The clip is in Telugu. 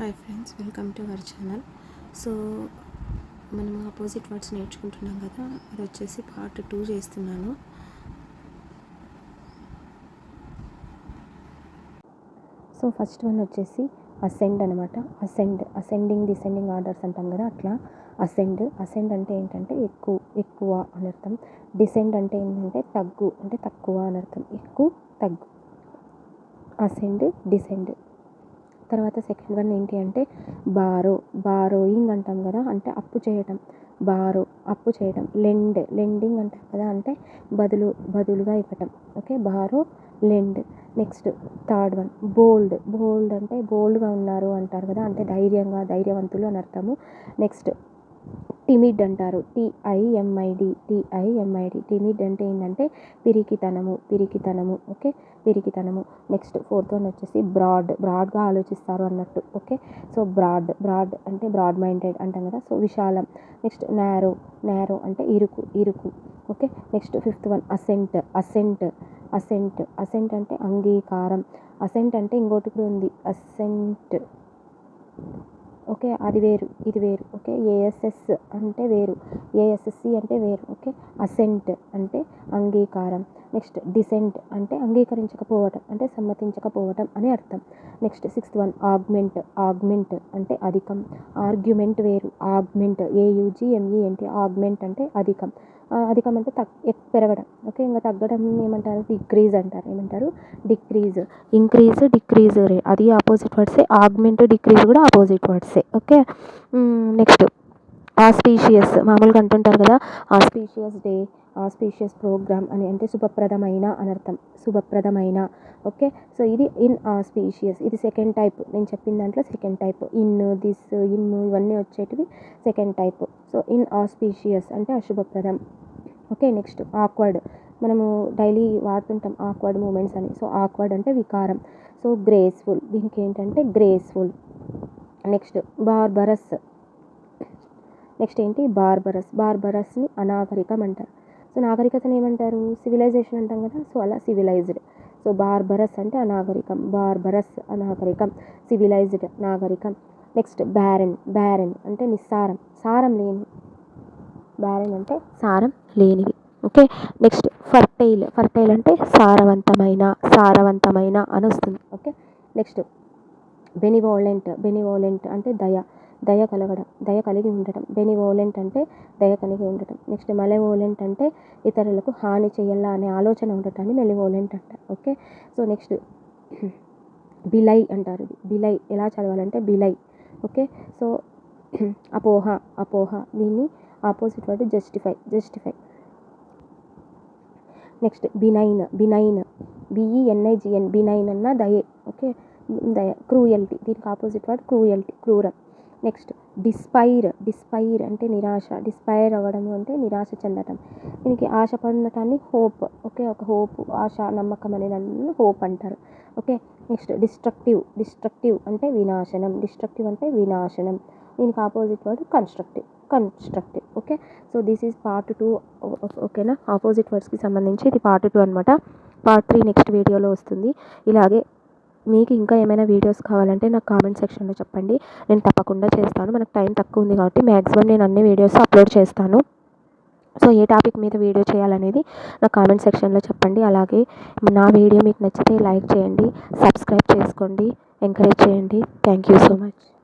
Hi friends welcome to our channel. So మనం ఆపోజిట్ వర్డ్స్ నేర్చుకుంటున్నాం కదా అది వచ్చేసి పార్ట్ టూ చేస్తున్నాను. సో ఫస్ట్ వన్ వచ్చేసి అసెండ్ అనమాట అసెండ్ అసెండింగ్ డిసెండింగ్ ఆర్డర్స్ అంటాం కదా అట్లా. అసెండ్ అసెండ్ అంటే ఏంటంటే ఎక్కువ ఎక్కువ అని అర్థం. డిసెండ్ అంటే ఏంటంటే తగ్గు అంటే తక్కువ అని అర్థం. ఎక్కువ తగ్గు. అసెండ్ డిసెండ్ తర్వాత సెకండ్ వన్ ఏంటి అంటే బారో బారోయింగ్ అంటాం కదా అంటే అప్పు చేయటం. బారో అప్పు చేయటం. లెండ్ లెండింగ్ అంటాం కదా అంటే బదులు బదులుగా ఇవ్వటం. Okay borrow lend next third one bold bold అంటే బోల్డ్గా ఉన్నారు అంటారు కదా అంటే ధైర్యంగా ధైర్యవంతులు అని అర్థము. నెక్స్ట్ టిమిడ్ అంటారు. టిఐఎంఐడి T I M I D timid అంటే ఏంటంటే పిరికితనము పిరికితనము ఓకే? పిరికితనము. నెక్స్ట్ ఫోర్త్ వన్ వచ్చేసి బ్రాడ్. బ్రాడ్గా ఆలోచిస్తారు అన్నట్టు ఓకే? సో బ్రాడ్ బ్రాడ్ అంటే బ్రాడ్ మైండెడ్ అంటాం కదా సో విశాలం. నెక్స్ట్ నేరో నేరో అంటే ఇరుకు ఇరుకు okay? Next fifth one assent assent assent. Assent అంటే అంగీకారం. అసెంట్ అంటే ఇంకోటి కూడా ఉంది. అసెంట్. ఓకే? అది వేరు ఇది వేరు ఓకే? ఏఎస్ఎస్ అంటే వేరు ఏఎస్ఎస్సి అంటే వేరు ఓకే? అసెంట్ అంటే అంగీకారం. నెక్స్ట్ డిసెంట్ అంటే అంగీకరించకపోవటం అంటే సమ్మతించకపోవటం అని అర్థం. Next sixth one augment augment అంటే అధికం. ఆర్గ్యుమెంట్ వేరు ఆగ్మెంట్ ఏయుజిఎంఈఎన్టీ ఆగ్మెంట్ అంటే అధికం. అధికం అంటే తక్ పెరగడం. ఓకే ఇంకా తగ్గడం ఏమంటారు? డిక్రీజ్ అంటారు. ఏమంటారు? డిక్రీజ్. ఇంక్రీజ్ డిక్రీజ్ రే. అది ఆపోజిట్ వర్డ్సే. ఆగ్మెంట్ డిక్రీజ్ కూడా ఆపోజిట్ వర్డ్సే. ఓకే? నెక్స్ట్. ఆస్పీషియస్ మామూలుగా అంటుంటారు కదా ఆస్పీషియస్ డే ఆస్పీషియస్ ప్రోగ్రామ్ అని అంటే శుభప్రదమైన అనర్థం శుభప్రదమైన. ఓకే? సో ఇది ఇన్ ఆస్పీషియస్. ఇది సెకండ్ టైప్. నేను చెప్పిన దాంట్లో సెకండ్ టైప్. ఇన్ దిస్ ఇమ్ ఇవన్నీ వచ్చేటివి second type. So inauspicious అంటే అశుభప్రదం. ఓకే? Next awkward. మనము డైలీ వాడుతుంటాం ఆక్వర్డ్ మూమెంట్స్ అని. సో ఆక్వర్డ్ అంటే వికారం. So graceful. దీనికి ఏంటంటే గ్రేస్ఫుల్. Next barbarous. నెక్స్ట్ ఏంటి? బార్బరస్. బార్బరస్ని అనాగరికం అంటారు. సో నాగరికతను ఏమంటారు? సివిలైజేషన్ అంటాం కదా? సో అలా సివిలైజ్డ్. సో బార్బరస్ అంటే అనాగరికం. బార్బరస్ అనాగరికం. సివిలైజ్డ్ నాగరికం. Next barren. బ్యారెన్ అంటే నిస్సారం. సారం లేని. బ్యారెన్ అంటే సారం లేనివి. ఓకే? Next fertile. ఫర్టైల్ అంటే సారవంతమైన సారవంతమైన అని వస్తుంది. ఓకే? నెక్స్ట్ బెనివోలెంట్. బెనివోలెంట్ అంటే దయ. దయ కలగడం దయ కలిగి ఉండటం. బెనివోలెంట్ అంటే దయ కలిగి ఉండటం. నెక్స్ట్ మలెవోలెంట్ అంటే ఇతరులకు హాని చేయాలా అనే ఆలోచన ఉండటాన్ని మెలివోలెంట్ అంటారు ఓకే? సో నెక్స్ట్ బిలై అంటారు ఇది. బిలై ఎలా చదవాలంటే బిలై. ఓకే? సో అపోహ అపోహ దీన్ని opposite word justify justify. Next benign benign. B E N I G N benign అన్న దయే. ఓకే? దయ క్రూయల్టీ. దీనికి ఆపోజిట్ వర్డ్ క్రూయల్టీ క్రూరం. నెక్స్ట్ డిస్పైర్ డిస్పైర్ అంటే నిరాశ డిస్పైర్ అవ్వడం అంటే నిరాశ చెందటం. దీనికి ఆశ పడటాన్ని హోప్ ఓకే ఒక హోప్ ఆశ నమ్మకం అనే దాన్ని హోప్ అంటారు. ఓకే నెక్స్ట్ డిస్ట్రక్టివ్ డిస్ట్రక్టివ్ అంటే వినాశనం డిస్ట్రక్టివ్ అంటే వినాశనం. దీనికి opposite word constructive constructive okay so this is part two ఓకేనా ఆపోజిట్ వర్డ్స్కి సంబంధించి ఇది పార్ట్ టూ అనమాట పార్ట్ త్రీ నెక్స్ట్ వీడియోలో వస్తుంది. ఇలాగే మీకు ఇంకా ఏమైనా వీడియోస్ కావాలంటే నాకు కామెంట్ సెక్షన్లో చెప్పండి. నేను తప్పకుండా చేస్తాను. మనకు టైం తక్కువ ఉంది కాబట్టి మ్యాక్సిమం నేను అన్ని వీడియోస్ అప్లోడ్ చేస్తాను. సో ఏ టాపిక్ మీద వీడియో చేయాలనేది నా కామెంట్ సెక్షన్లో చెప్పండి. అలాగే నా వీడియో మీకు నచ్చితే లైక్ చేయండి సబ్స్క్రైబ్ చేసుకోండి ఎంకరేజ్ చేయండి. Thank you so much